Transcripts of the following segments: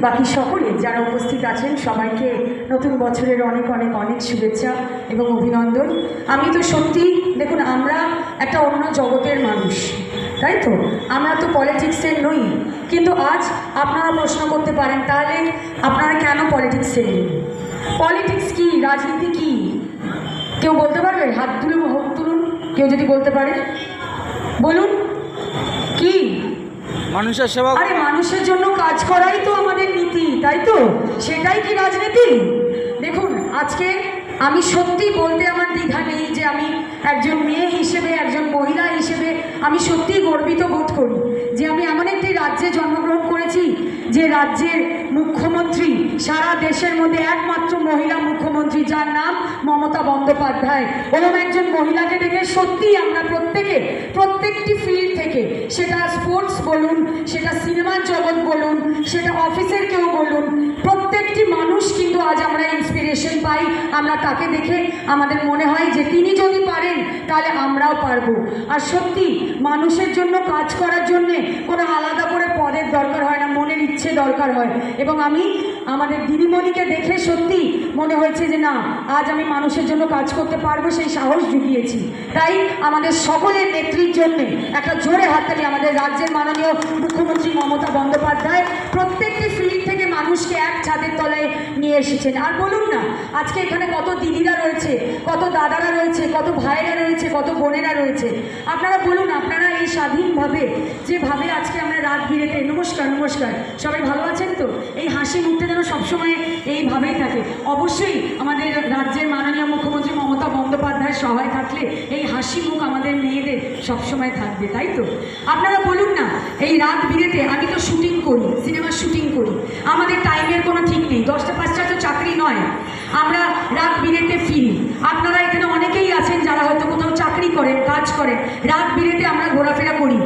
বাকি সকলে যারা উপস্থিত আছেন, সবাইকে নতুন বছরের অনেক অনেক অনেক শুভেচ্ছা এবং অভিনন্দন। আমি তো সত্যি, দেখুন, আমরা একটা অন্য জগতের মানুষ, তাই তো? আমরা তো পলিটিক্সের নই। কিন্তু আজ আপনারা প্রশ্ন করতে পারেন, তাহলে আপনারা কেন পলিটিক্সে? পলিটিক্স কি? রাজনীতি কি? কেউ বলতে পারবে? হাত তুলুন হাত তুলুন। কেউ যদি বলতে পারে। বলুন। কি? মানুষের সেবা আরে মানুষের জন্য কাজ করাই তো আমাদের নীতি তাই তো? সেটাই কি রাজনীতি? দেখুন আজকে আমি সত্যি বলতে আমার দ্বিধা নেই যে আমি একজন মেয়ে হিসেবে একজন মহিলা হিসেবে আমি সত্যি গর্বিত বোধ করি যে আমি এমন রাজ্যে জন্মগ্রহণ করেছি, যে রাজ্যের মুখ্যমন্ত্রী, সারা দেশের মধ্যে একমাত্র মহিলা মুখ্যমন্ত্রী, যার নাম মমতা বন্দ্যোপাধ্যায়। ওরম একজন মহিলাকে দেখে সত্যিই আমরা প্রত্যেকে, প্রত্যেকটি ফিল্ড থেকে, সেটা স্পোর্টস বলুন, সেটা সিনেমার জগৎ বলুন, সেটা অফিসের কেউ বলুন, প্রত্যেকটি মানুষ কিন্তু আজ আমরা ইন্সপিরেশন পাই, আমরা তাকে দেখে আমাদের মনে হয় যে তিনি যদি পারেন, তাহলে আমরাও পারব। আর সত্যি, মানুষের জন্য, কাজ করার জন্যে কোনো আলাদা করে পদের দরকার হয় না মনের ইচ্ছে দরকার হয়। এবং আমি আমাদের দিদিমণিকে দেখে সত্যি মনে হয়েছে যে না, আজ আমি মানুষের জন্য কাজ করতে পারব সেই সাহস জুগিয়েছি। তাই আমাদের সকলের নেত্রীর জন্যে একটা জোরে হাততালি আমাদের রাজ্যের মাননীয় মুখ্যমন্ত্রী মমতা বন্দ্যোপাধ্যায় প্রত্যেকটি ফিল্ড থেকে মানুষকে এক ছাদের তলায় নিয়ে এসেছেন। আর বলুন না, আজকে এখানে কত দিদিরা রয়েছে, কত দাদারা রয়েছে, কত ভাইয়েরা রয়েছে, কত বোনেরা রয়েছে। আপনারা বলুন, আপনারা এই স্বাধীনভাবে, যেভাবে আজকে আমরা রাত বিরেতে, নমস্কার নমস্কার, সবাই ভালো আছেন তো? এই হাসি মুখটা যেন সবসময় এইভাবেই থাকে। অবশ্যই আমাদের রাজ্যের মাননীয় মুখ্যমন্ত্রী মমতা বন্দ্যোপাধ্যায় সহায় থাকলে এই হাসি মুখ আমাদের মেয়েদের সবসময় থাকবে, তাই তো? আপনারা এই রাত বিরেতে আমি তো শুটিং করি সিনেমার শুটিং করি। আমাদের টাইমের কোনো ঠিক নেই, দশটা, পাঁচটা তো চাকরি নয়। আমরা রাত বিরেতে ফিরি। আপনারা এখানে অনেকেই আছেন যারা হয়তো কোথাও চাকরি করেন, কাজ করেন। রাত বিরেতে আমরা ঘোরাফেরা করি।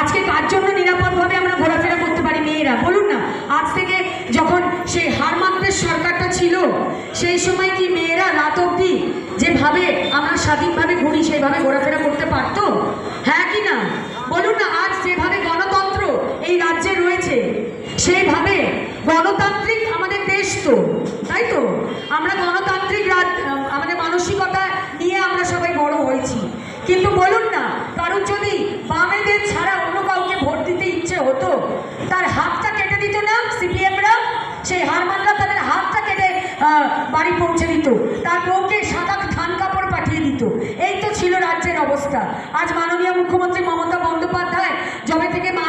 আজকে কার জন্য নিরাপদভাবে আমরা ঘোরাফেরা করতে পারি মেয়েরা? বলুন না। আজ থেকে যখন সেই হারমাত্রের সরকারটা ছিল, সেই সময় কি মেয়েরা রাত অবধি যেভাবে আমরা স্বাধীনভাবে ঘুরি, সেইভাবে ঘোরাফেরা করতে পারতো? হ্যাঁ কি না? বলুন না, আজ যেভাবে রয়েছে সেইভাবে গণতান্ত্রিক আমাদের দেশ তো, তাই তো? আমরা গণতান্ত্রিক আমাদের মানসিকতা নিয়ে আমরা সবাই বড় হয়েছি। কিন্তু বলুন না কারোর যদি বামেদের ছাড়া অন্য কাউকে ভোট দিতে ইচ্ছে হতো, তার হাতটা কেটে দিত না সিপিএমরা? সেই হারমানরা তাদের হাতটা কেটে বাড়ি পৌঁছে দিত। তার বউকে সাদা ধান কাপড় পাঠিয়ে দিত। এই তো ছিল রাজ্যের অবস্থা। আজ মাননীয় মুখ্যমন্ত্রী মমতা বন্দ্যোপাধ্যায় যবে থেকে মা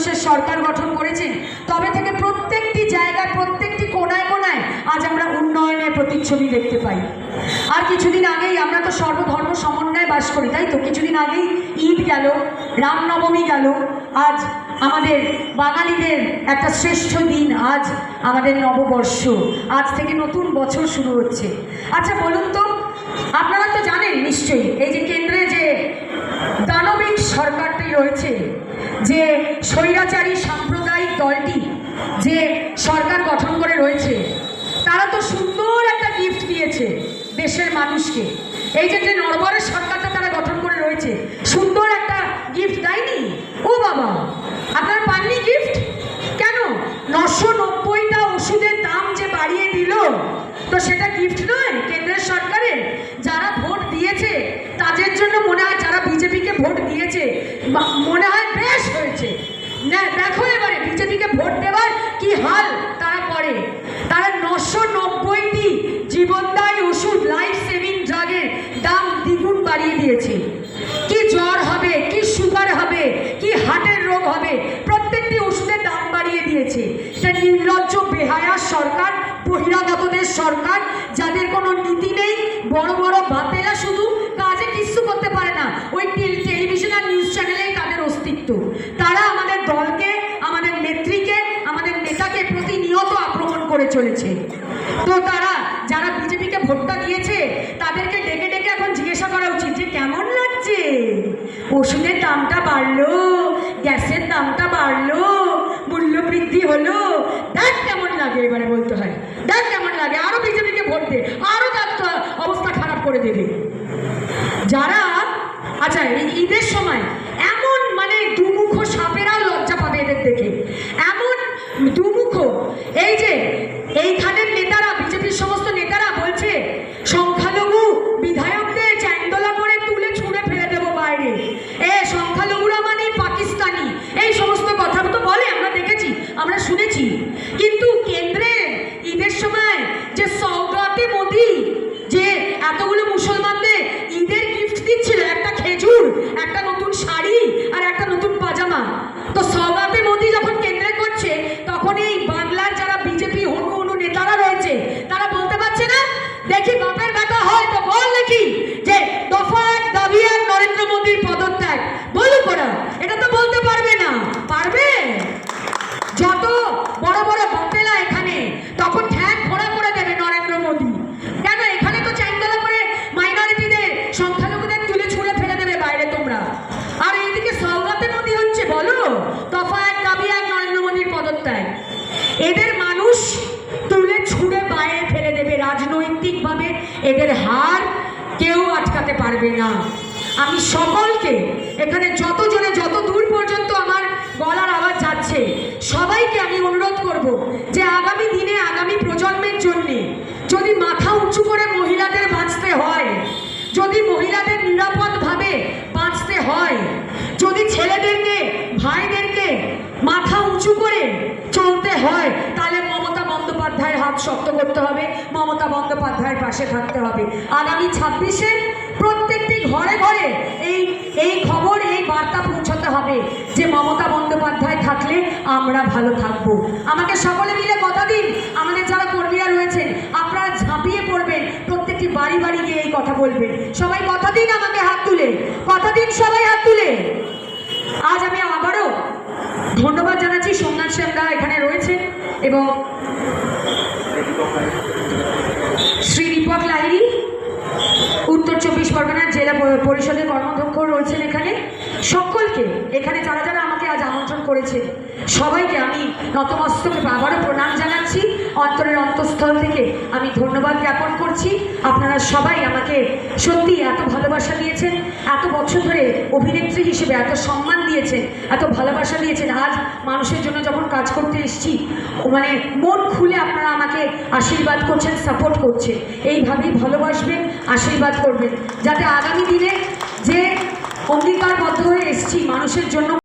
মানুষের সরকার গঠন করেছেন, তবে থেকে প্রত্যেকটি জায়গায়, প্রত্যেকটি কোনায় কোনায় আজ আমরা উন্নয়নের প্রতিচ্ছবি দেখতে পাই। আর কিছুদিন আগেই আমরা তো সর্বধর্ম সমন্বয়ে বাস করি, তাই তো? কিছুদিন আগেই ঈদ গেল, রামনবমী গেল, আজ আমাদের বাঙালিদের একটা শ্রেষ্ঠ দিন, আজ আমাদের নববর্ষ, আজ থেকে নতুন বছর শুরু হচ্ছে। আচ্ছা বলুন তো, আপনারা তো জানেন নিশ্চয়ই, এই যে কেন্দ্রে যে দানবিক সরকারটি রয়েছে যে স্বৈরাচারী সাম্প্রদায়িক দলটি যে সরকার গঠন করে রয়েছে, তারা তো সুন্দর একটা গিফট দিয়েছে দেশের মানুষকে। এই যে যে নরবরের সরকারটা তারা গঠন করে রয়েছে, সুন্দর একটা গিফট দেয়নি? ও বাবা, আপনার পাননি গিফট কেন? নশো নব্বইটা ওষুধের দাম যে বাড়িয়ে দিল, তো সেটা গিফট নয় কেন্দ্রের সরকারের যারা ভোট দিয়েছে তাদের জন্য মনে হয় যারা বিজেপিকে ভোট দিয়েছে মনে হয় বেশ হয়েছে। দেখো এবারে বিজেপিকে ভোট দেওয়ার কি হাল তারা করে তারা নশো নব্বইটি জীবনদায়ী ওষুধ লাইফ সেভিং ড্রাগের দাম দ্বিগুণ বাড়িয়ে দিয়েছে। কি জ্বর হবে, কি সুগার হবে, কি হার্টের রোগ হবে, প্রত্যেকটি ওষুধের দাম বাড়িয়ে দিয়েছে। এটা নির্লজ্জ, বেহায়া সরকার, বহিরাগতদের সরকার, যাদের কোনো নীতি নেই, বড় বড় বাতেরা শুধু কাজে কিচ্ছু করতে পারে না ওই টেল- টেলিভিশন আর নিউজ চ্যানেলেই তাদের অস্তিত্ব তারা আমাদের দলকে আমাদের নেত্রীকে আমাদের নেতাকে প্রতিনিয়ত আক্রমণ করে চলেছে। তো তারা, যারা বিজেপিকে ভোটটা দিয়েছে, তাদেরকে ডেকে ডেকে এখন জিজ্ঞাসা করা উচিত যে কেমন লাগছে? ওষুধের দামটা বাড়লো, গ্যাসের দামটা বাড়লো, মূল্য বৃদ্ধি হলো। দেখ কেমন লাগে এবারে বলতে হয়। দেখ কেমন লাগে। আরও বিজেপিকে ভোট দে। আরও তার অবস্থা খারাপ করে দেবে। যারা আচ্ছা ঈদের সময় এমন মানে দুমুখ সাপেরাও লজ্জা পাবে এদের দেখে এমন দুমুখ এই যে এইখানের নেতারা বিজেপির সমস্ত নেতারা বলছে সংখ্যালঘু বিধায়কদের চ্যাংদোলা করে তুলে ছুঁড়ে ফেলে দেবো বাইরে এ সংখ্যালঘুরা মানে পাকিস্তানি এই সমস্ত কথা তো বলে আমরা দেখেছি আমরা শুনেছি কিন্তু কেন্দ্রে ঈদের সময় যে সৌগাতে মোদি যে এতগুলো মুসলমানদের ঈদের গিফট দিচ্ছিল একটা খেজুর একটা নতুন শাড়ি আর একটা নতুন পাজামা তো সৌগাতে মোদি যখন কেন্দ্রে করছে তখন এই বাংলার যারা বিজেপি হনু হনু নেতারা রয়েছে তারা বলতে পারছে না দেখি বেটা হয়, তো বল নাকি যে দফা এক দাবি নরেন্দ্র মোদীর পদত্যাগ। বলুক ওরা, এটা তো বলতে পারবে না। পারবে যত বড় বড় বকেলা এখানে তখন ঠ্যাং খোড়া করে দেবে নরেন্দ্র মোদী কেন এখানে তো চ্যাংদোলা করে মাইনরিটিদের সংখ্যালঘুদের তুলে ছুঁড়ে ফেলে দেবে বাইরে তোমরা আর এইদিকে সৌগাতে মোদী হচ্ছে বলো দফা এক দাবি এক নরেন্দ্র মোদীর পদত্যাগ এদের মানুষ তুলে ছুঁড়ে বাইরে ফেলে দেবে রাজনৈতিকভাবে এদের হার কেউ আটকাতে পারবে না। আমি সকলকে এখানে যতজনে যত দূর পর্যন্ত আমার গলার আওয়াজ যাচ্ছে, সবাইকে আমি অনুরোধ করব যে আগামী দিনে, আগামী প্রজন্মের জন্যে যদি মাথা উঁচু করে মহিলাদের বাঁচতে হয়, যদি মহিলাদের নিরাপদভাবে বাঁচতে হয়, যদি ছেলেদেরকে, ভাইদেরকে মাথা উঁচু করে চলতে হয়, তাহলে মমতা বন্দ্যোপাধ্যায়ের হাত শক্ত করতে হবে, মমতা বন্দ্যোপাধ্যায়ের পাশে থাকতে হবে। আগামী ছাব্বিশে প্রত্যেকটি ঘরে ঘরে এই এই খবর, এই বার্তা পৌঁছাতে হবে যে মমতা বন্দ্যোপাধ্যায় থাকলে আমরা ভালো থাকব। আমাকে সকলে মিলে কথা দিন। আমাদের যারা কর্মীরা রয়েছেন, আপনারা ঝাঁপিয়ে পড়বেন। প্রত্যেকটি বাড়ি বাড়ি গিয়ে এই কথা বলবেন। সবাই কথা দিন আমাকে হাত তুলে। কথা দিন সবাই হাত তুলে। আজ আমি আবারও ধন্যবাদ জানাচ্ছি সোমনাথ শ্যামদা এখানে রয়েছে এবং জেলা পরিষদের কর্মাধ্যক্ষ রয়েছেন এখানে। সকলকে এখানে যারা যারা আমাকে আজ আমন্ত্রণ করেছে, সবাইকে আমি নতমস্তকে আবারও প্রণাম জানাচ্ছি। অন্তরের অন্তঃস্থল থেকে আমি ধন্যবাদ জ্ঞাপন করছি। আপনারা সবাই আমাকে সত্যি এত ভালোবাসা দিয়েছেন, এত বছর ধরে অভিনেত্রী হিসেবে এত সম্মান দিয়েছেন, এত ভালোবাসা দিয়েছেন। আজ মানুষের জন্য যখন কাজ করতে এসেছি মানে মন খুলে আপনারা আশীর্বাদ করছেন সাপোর্ট করছে এইভাবেই ভালোবাসবেন, আশীর্বাদ করবেন। যাতে আগামী দিনে যে অঙ্গীকারবদ্ধ হয়ে এসছি মানুষের জন্য